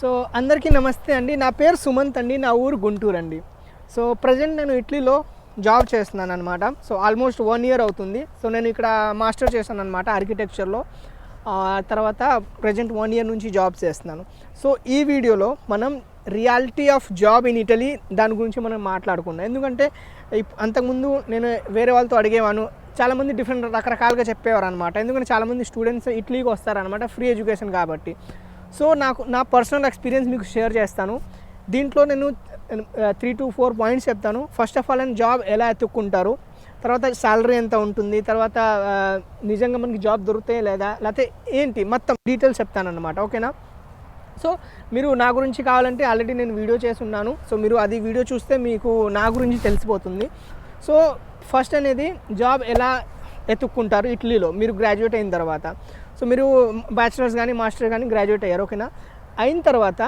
So అందరికీ నమస్తే అండి. నా పేరు సుమంత్ అండి. నా ఊరు గుంటూరు అండి. సో ప్రజెంట్ నేను ఇట్లీలో జాబ్ చేస్తున్నాను అనమాట సో ఆల్మోస్ట్ వన్ ఇయర్ అవుతుంది. సో నేను ఇక్కడ మాస్టర్ చేశాను అనమాట ఆర్కిటెక్చర్లో. తర్వాత ప్రజెంట్ వన్ ఇయర్ నుంచి జాబ్ చేస్తున్నాను. సో ఈ వీడియోలో మనం reality of job in Italy దాని గురించి మనం మాట్లాడుకున్నాం ఎందుకంటే ఇప్- అంతకుముందు నేను వేరే వాళ్ళతో అడిగేవాను. చాలామంది డిఫరెంట్ రకరకాలుగా చెప్పేవారు అనమాట ఎందుకంటే చాలామంది స్టూడెంట్స్ ఇటలీకి వస్తారనమాట ఫ్రీ ఎడ్యుకేషన్ కాబట్టి. సో నాకు నా పర్సనల్ ఎక్స్పీరియన్స్ మీకు షేర్ చేస్తాను. దీంట్లో నేను త్రీ టు ఫోర్ పాయింట్స్ చెప్తాను. First of all and job ఎలా ఎత్తుక్కుంటారు? తర్వాత శాలరీ ఎంత ఉంటుంది? తర్వాత నిజంగా మనకి జాబ్ దొరుకుతాయి లేదా? లేకపోతే ఏంటి? మొత్తం డీటెయిల్స్ చెప్తానన్నమాట. ఓకేనా సో మీరు నా గురించి కావాలంటే ఆల్రెడీ నేను వీడియో చేసి ఉన్నాను సో మీరు అది వీడియో చూస్తే మీకు నా గురించి తెలిసిపోతుంది. సో ఫస్ట్ అనేది జాబ్ ఎలా ఎత్తుక్కుంటారు? ఇటలీలో. మీరు గ్రాడ్యుయేట్ అయిన తర్వాత. సో మీరు బ్యాచిలర్స్ కానీ మాస్టర్ కానీ గ్రాడ్యుయేట్ అయ్యారు ఓకేనా? అయిన తర్వాత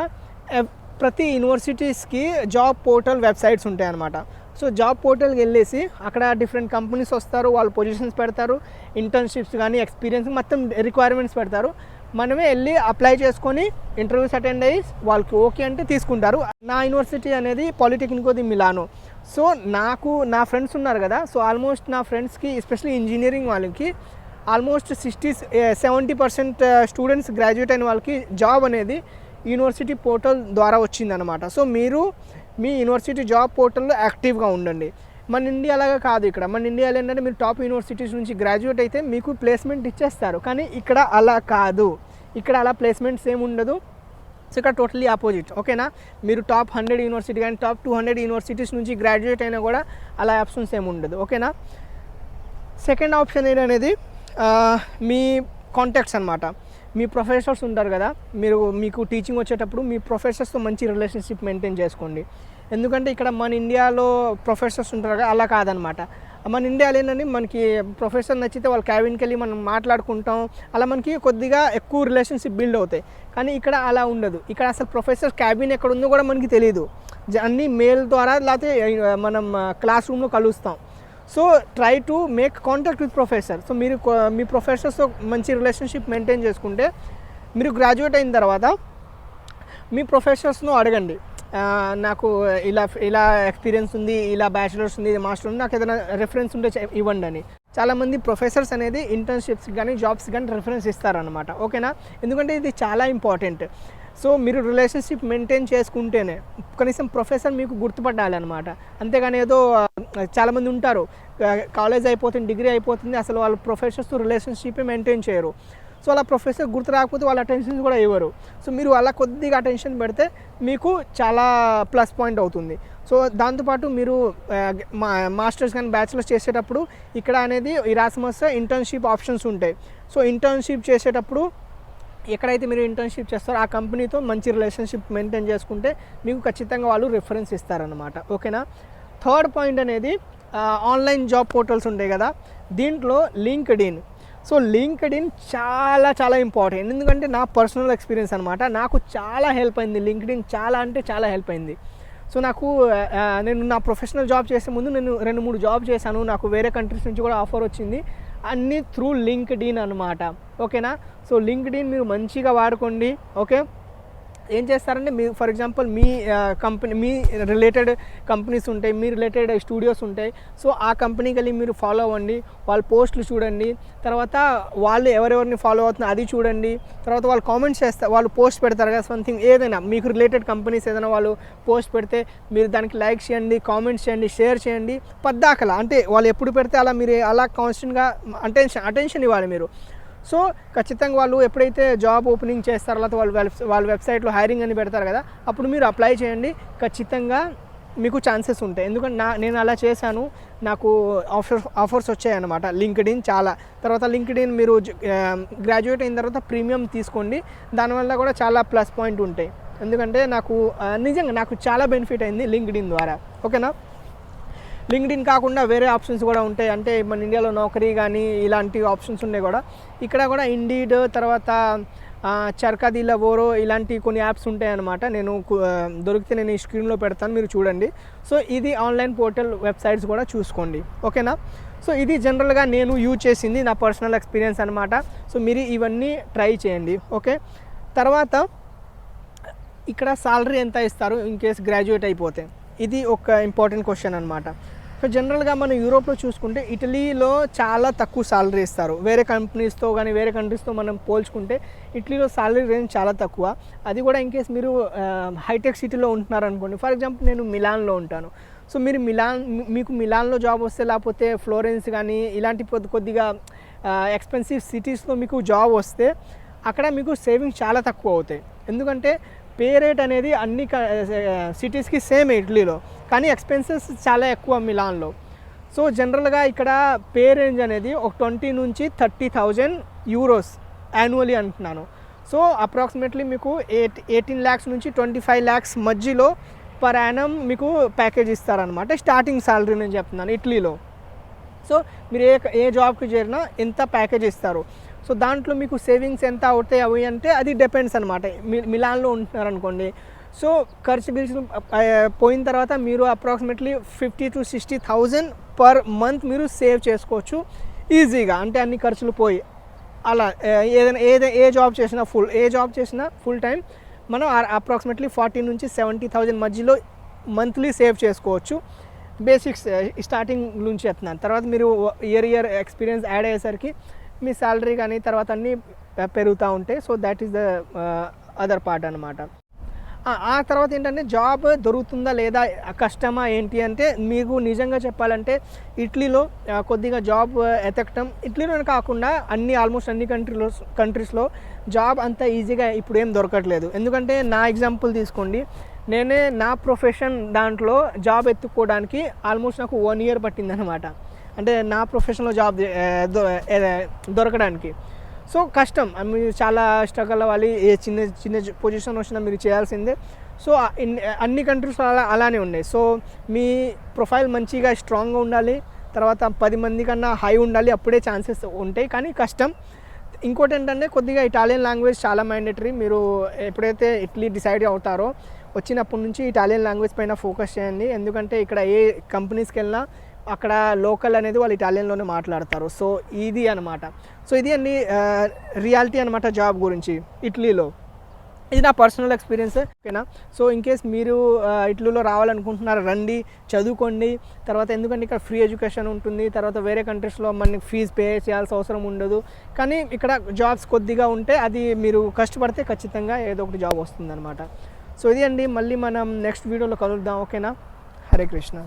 ప్రతి యూనివర్సిటీస్కి జాబ్ పోర్టల్ వెబ్సైట్స్ ఉంటాయన్నమాట. సో జాబ్ పోర్టల్కి వెళ్ళేసి అక్కడ డిఫరెంట్ కంపెనీస్ వస్తారు వాళ్ళు పొజిషన్స్ పెడతారు ఇంటర్న్షిప్స్ కానీ ఎక్స్పీరియన్స్ మొత్తం రిక్వైర్మెంట్స్ పెడతారు. మనమే వెళ్ళి అప్లై చేసుకొని ఇంటర్వ్యూస్ అటెండ్ అయ్యి వాళ్ళకి ఓకే అంటే తీసుకుంటారు. నా యూనివర్సిటీ అనేది పాలిటెక్నిక్ ది మిలానో. సో నాకు నా ఫ్రెండ్స్ ఉన్నారు కదా సో ఆల్మోస్ట్ నా ఫ్రెండ్స్కి ఎస్పెషల్లీ ఇంజనీరింగ్ వాళ్ళకి almost sixty seventy percent students graduate అయిన వాళ్ళకి జాబ్ అనేది యూనివర్సిటీ పోర్టల్ ద్వారా వచ్చిందనమాట సో మీరు మీ యూనివర్సిటీ జాబ్ పోర్టల్లో యాక్టివ్గా ఉండండి. మన ఇండియాలాగా కాదు ఇక్కడ. మన ఇండియాలో ఏంటంటే మీరు టాప్ యూనివర్సిటీస్ నుంచి గ్రాడ్యుయేట్ అయితే మీకు ప్లేస్మెంట్ ఇచ్చేస్తారు. కానీ ఇక్కడ అలా కాదు. ఇక్కడ అలా ప్లేస్మెంట్స్ ఏమి ఉండదు. సో ఇక్కడ టోటలీ ఆపోజిట్. ఓకేనా? మీరు టాప్ హండ్రెడ్ యూనివర్సిటీ కానీ టాప్ టూ హండ్రెడ్ యూనివర్సిటీస్ నుంచి గ్రాడ్యుయేట్ అయినా కూడా అలా ఆప్షన్స్ ఏమి ఉండదు. ఓకేనా? సెకండ్ ఆప్షన్ ఏంటనేది అనేది మీ కాంటాక్ట్స్ అనమాట మీ ప్రొఫెసర్స్ ఉంటారు కదా మీరు మీకు టీచింగ్ వచ్చేటప్పుడు మీ ప్రొఫెసర్స్తో మంచి రిలేషన్షిప్ మెయింటైన్ చేసుకోండి. ఎందుకంటే ఇక్కడ మన ఇండియాలో ప్రొఫెసర్స్ ఉంటారు కదా అలా కాదనమాట మన ఇండియాలో ఏంటంటే మనకి ప్రొఫెసర్ నచ్చితే వాళ్ళ క్యాబిన్కి వెళ్ళి మనం మాట్లాడుకుంటాం. అలా మనకి కొద్దిగా ఎక్కువ రిలేషన్షిప్ బిల్డ్ అవుతాయి. కానీ ఇక్కడ అలా ఉండదు. ఇక్కడ అసలు ప్రొఫెసర్ క్యాబిన్ ఎక్కడ ఉందో కూడా మనకి తెలియదు జ- అన్ని మెయిల్ ద్వారా లేకపోతే మనం క్లాస్ రూమ్లో కలుస్తాం. So try to make contact with professor. So మీరు మీ ప్రొఫెసర్స్తో మంచి రిలేషన్షిప్ మెయింటైన్ చేసుకుంటే మీరు గ్రాడ్యుయేట్ అయిన తర్వాత మీ ప్రొఫెసర్స్ను అడగండి. నాకు ఇలా ఇలా ఎక్స్పీరియన్స్ ఉంది ఇలా బ్యాచిలర్స్ ఉంది ఇది మాస్టర్ ఉంది నాకు ఏదైనా రెఫరెన్స్ ఉంటే ఇవ్వండి అని. చాలామంది ప్రొఫెసర్స్ అనేది ఇంటర్న్షిప్స్ కానీ జాబ్స్ కానీ రెఫరెన్స్ ఇస్తారనమాట ఓకేనా? ఎందుకంటే ఇది చాలా ఇంపార్టెంట్. సో మీరు రిలేషన్షిప్ మెయింటైన్ చేసుకుంటేనే కనీసం ప్రొఫెసర్ మీకు గుర్తుపట్టాలి అనమాట అంతేగాని ఏదో చాలామంది ఉంటారు. కాలేజ్ అయిపోతుంది డిగ్రీ అయిపోతుంది అసలు వాళ్ళు ప్రొఫెసర్స్తో రిలేషన్షిప్ మెయింటైన్ చేయరు. సో అలా ప్రొఫెసర్ గుర్తు రాకపోతే వాళ్ళ అటెన్షన్ కూడా ఇవ్వరు. సో మీరు అలా కొద్దిగా అటెన్షన్ పెడితే మీకు చాలా ప్లస్ పాయింట్ అవుతుంది. సో దాంతోపాటు మీరు మా మాస్టర్స్ కానీ బ్యాచిలర్స్ చేసేటప్పుడు ఇక్కడ అనేది ఇరాస్మస్ ఇంటర్న్షిప్ ఆప్షన్స్ ఉంటాయి. సో ఇంటర్న్షిప్ చేసేటప్పుడు ఎక్కడైతే మీరు ఇంటర్న్షిప్ చేస్తారో ఆ కంపెనీతో మంచి రిలేషన్షిప్ మెయింటైన్ చేసుకుంటే మీకు ఖచ్చితంగా వాళ్ళు రిఫరెన్స్ ఇస్తారనమాట ఓకేనా? థర్డ్ పాయింట్ అనేది ఆన్లైన్ జాబ్ పోర్టల్స్ ఉంటాయి కదా దీంట్లో LinkedIn so LinkedIn చాలా చాలా ఇంపార్టెంట్. ఎందుకంటే నా పర్సనల్ ఎక్స్పీరియన్స్ అనమాట నాకు చాలా హెల్ప్ అయింది. లింక్డ్ ఇన్ చాలా అంటే చాలా హెల్ప్ అయింది. సో నాకు నేను నా ప్రొఫెషనల్ జాబ్ చేసే ముందు నేను రెండు మూడు జాబ్ చేశాను. నాకు వేరే కంట్రీస్ నుంచి కూడా ఆఫర్ వచ్చింది. అన్నీ త్రూ లింక్డ్ ఇన్ అనమాట ఓకేనా? సో లింక్డ్ ఇన్ మీరు మంచిగా వాడుకోండి. ఓకే? ఏం చేస్తారంటే మీ ఫర్ ఎగ్జాంపుల్ మీ కంపెనీ మీ రిలేటెడ్ కంపెనీస్ ఉంటాయి మీ రిలేటెడ్ స్టూడియోస్ ఉంటాయి. సో ఆ కంపెనీకి వెళ్ళి మీరు ఫాలో అవ్వండి. వాళ్ళ పోస్టులు చూడండి. తర్వాత వాళ్ళు ఎవరెవరిని ఫాలో అవుతున్నారు అది చూడండి. తర్వాత వాళ్ళు కామెంట్స్ చేస్తారు వాళ్ళు పోస్ట్ పెడతారు కదా సంథింగ్ ఏదైనా. మీకు రిలేటెడ్ కంపెనీస్ ఏదైనా వాళ్ళు పోస్ట్ పెడితే మీరు దానికి లైక్ చేయండి కామెంట్స్ చేయండి షేర్ చేయండి. పద్దాకలా. అంటే వాళ్ళు ఎప్పుడు పెడితే అలా మీరు అలా కాన్స్టెంట్గా అటెన్షన్ అటెన్షన్ ఇవ్వాలి మీరు. సో ఖచ్చితంగా వాళ్ళు ఎప్పుడైతే జాబ్ ఓపెనింగ్ చేస్తారో తర్వాత వాళ్ళు వెబ్- వాళ్ళ వెబ్సైట్లో హైరింగ్ అని పెడతారు కదా అప్పుడు మీరు అప్లై చేయండి. ఖచ్చితంగా మీకు ఛాన్సెస్ ఉంటాయి. ఎందుకంటే నా నేను అలా చేశాను. నాకు ఆఫర్ ఆఫర్స్ వచ్చాయన్నమాట. లింక్డ్ ఇన్ చాలా. తర్వాత లింక్డ్ ఇన్ మీరు గ్రాడ్యుయేట్ అయిన తర్వాత ప్రీమియం తీసుకోండి. దానివల్ల కూడా చాలా ప్లస్ పాయింట్ ఉంటాయి. ఎందుకంటే నాకు నిజంగా నాకు చాలా బెనిఫిట్ అయింది లింక్డ్ ఇన్ ద్వారా. ఓకేనా? లింక్డ్ ఇన్ కాకుండా వేరే ఆప్షన్స్ కూడా ఉంటాయి. అంటే మన ఇండియాలో నౌకరీ కానీ ఇలాంటి ఆప్షన్స్ ఉన్నాయి కూడా. ఇక్కడ కూడా ఇండీడ్ తర్వాత ఆ, చర్కాదిల్ల ఓరో ఇలాంటి కొన్ని యాప్స్ ఉంటాయి అన్నమాట నేను దొరికితే నేను ఈ స్క్రీన్లో పెడతాను మీరు చూడండి. సో ఇది ఆన్లైన్ పోర్టల్ వెబ్సైట్స్ కూడా చూసుకోండి. ఓకేనా? సో ఇది జనరల్గా నేను యూజ్ చేసింది నా పర్సనల్ ఎక్స్పీరియన్స్ అనమాట సో మీరు ఇవన్నీ ట్రై చేయండి. ఓకే? తర్వాత ఇక్కడ సాలరీ ఎంత ఇస్తారు ఇన్ కేస్ గ్రాడ్యుయేట్ అయిపోతే? ఇది ఒక ఇంపార్టెంట్ క్వశ్చన్ అనమాట సో జనరల్గా మనం యూరోప్లో చూసుకుంటే ఇటలీలో చాలా తక్కువ సాలరీ ఇస్తారు. వేరే కంపెనీస్తో కానీ వేరే కంట్రీస్తో మనం పోల్చుకుంటే ఇటలీలో సాలరీ రేంజ్ చాలా తక్కువ. అది కూడా ఇన్ కేస్ మీరు హైటెక్ సిటీలో ఉంటున్నారు అనుకోండి ఫర్ ఎగ్జాంపుల్ నేను మిలాన్లో ఉంటాను. సో మీరు మిలాన్ మీకు మిలాన్లో జాబ్ వస్తే లేకపోతే ఫ్లోరెన్స్ కానీ ఇలాంటి కొద్ది కొద్దిగా ఎక్స్పెన్సివ్ సిటీస్లో మీకు జాబ్ వస్తే అక్కడ మీకు సేవింగ్స్ చాలా తక్కువ అవుతాయి. ఎందుకంటే పే రేట్ అనేది అన్ని సిటీస్కి సేమ్ ఇడ్లీలో కానీ ఎక్స్పెన్సెస్ చాలా ఎక్కువ మిలాన్లో. సో జనరల్గా ఇక్కడ పే రేంజ్ అనేది ఒక ట్వంటీ నుంచి థర్టీ థౌజండ్ యూరోస్ యాన్యువలీ అంటున్నాను. సో అప్రాక్సిమేట్లీ మీకు ఎయిట్ ఎయిటీన్ ల్యాక్స్ నుంచి ట్వంటీ ఫైవ్ ల్యాక్స్ మధ్యలో పర్ యానం మీకు ప్యాకేజ్ ఇస్తారనమాట స్టార్టింగ్ సాలరీ నేను చెప్తున్నాను ఇటలీలో. సో మీరు ఏ ఏ జాబ్కి చేరినా ఎంత ప్యాకేజ్ ఇస్తారు? సో దాంట్లో మీకు సేవింగ్స్ ఎంత అవుతాయి అవి అంటే అది డిపెండ్స్ అనమాట మిలాన్లో ఉంటున్నారు అనుకోండి సో ఖర్చు గిర్చు పోయిన తర్వాత మీరు approximately fifty to sixty thousand per month మీరు సేవ్ చేసుకోవచ్చు. ఈజీగా అంటే అన్ని ఖర్చులు పోయి అలా ఏదైనా ఏదైనా ఏ జాబ్ చేసినా ఫుల్ ఏ జాబ్ చేసినా ఫుల్ టైం మనం అప్రాక్సిమేట్లీ ఫార్టీ నుంచి సెవెంటీ థౌజండ్ మధ్యలో మంత్లీ సేవ్ చేసుకోవచ్చు. బేసిక్స్ స్టార్టింగ్ నుంచి చెప్తున్నాను. తర్వాత మీరు ఇయర్ ఇయర్ ఎక్స్పీరియన్స్ యాడ్ అయ్యేసరికి మీ శాలరీ కానీ తర్వాత అన్నీ పెరుగుతూ ఉంటాయి so that is the other part అనమాట ఆ తర్వాత ఏంటంటే జాబ్ దొరుకుతుందా లేదా కష్టమా ఏంటి అంటే మీకు నిజంగా చెప్పాలంటే ఇటలీలో కొద్దిగా జాబ్ ఎతకటం ఇటలీలోనే కాకుండా అన్ని ఆల్మోస్ట్ అన్ని కంట్రీలో కంట్రీస్లో జాబ్ అంత ఈజీగా ఇప్పుడు ఏం దొరకట్లేదు. ఎందుకంటే నా ఎగ్జాంపుల్ తీసుకోండి. నేనే నా ప్రొఫెషన్ దాంట్లో జాబ్ ఎత్తుకోవడానికి ఆల్మోస్ట్ నాకు వన్ ఇయర్ పట్టిందనమాట అంటే నా ప్రొఫెషన్లో జాబ్ దొ- దొరకడానికి. సో కష్టం. మీరు చాలా స్ట్రగల్ అవ్వాలి. ఏ చిన్న చిన్న పొజిషన్ వచ్చినా మీరు చేయాల్సిందే. సో అన్ని కంట్రీస్ అలా అలానే ఉన్నాయి. సో మీ ప్రొఫైల్ మంచిగా స్ట్రాంగ్గా ఉండాలి. తర్వాత పది మంది కన్నా హై ఉండాలి. అప్పుడే ఛాన్సెస్ ఉంటాయి. కానీ కష్టం. ఇంకోటి ఏంటంటే కొద్దిగా ఇటాలియన్ లాంగ్వేజ్ చాలా మ్యాండేటరీ మీరు ఎప్పుడైతే ఇటలీ డిసైడ్ అవుతారో వచ్చినప్పటి నుంచి ఇటాలియన్ లాంగ్వేజ్ పైన ఫోకస్ చేయండి. ఎందుకంటే ఇక్కడ ఏ కంపెనీస్కి వెళ్ళినా అక్కడ లోకల్ అనేది వాళ్ళు ఇటాలియన్లోనే మాట్లాడతారు. సో ఇది అనమాట సో ఇది అండి రియాలిటీ అనమాట జాబ్ గురించి ఇటలీలో. ఇది నా పర్సనల్ ఎక్స్పీరియన్స్ ఓకేనా? సో ఇన్ కేస్ మీరు ఇట్లీలో రావాలనుకుంటున్నారు రండి చదువుకోండి. తర్వాత ఎందుకంటే ఇక్కడ ఫ్రీ ఎడ్యుకేషన్ ఉంటుంది. తర్వాత వేరే కంట్రీస్లో మనకి ఫీజు పే చేయాల్సిన అవసరం ఉండదు. కానీ ఇక్కడ జాబ్స్ కొద్దిగా ఉంటే అది మీరు కష్టపడితే ఖచ్చితంగా ఏదో ఒకటి జాబ్ వస్తుంది అనమాట సో ఇది అండి. మళ్ళీ మనం నెక్స్ట్ వీడియోలో కలుద్దాం ఓకేనా? హరే కృష్ణ.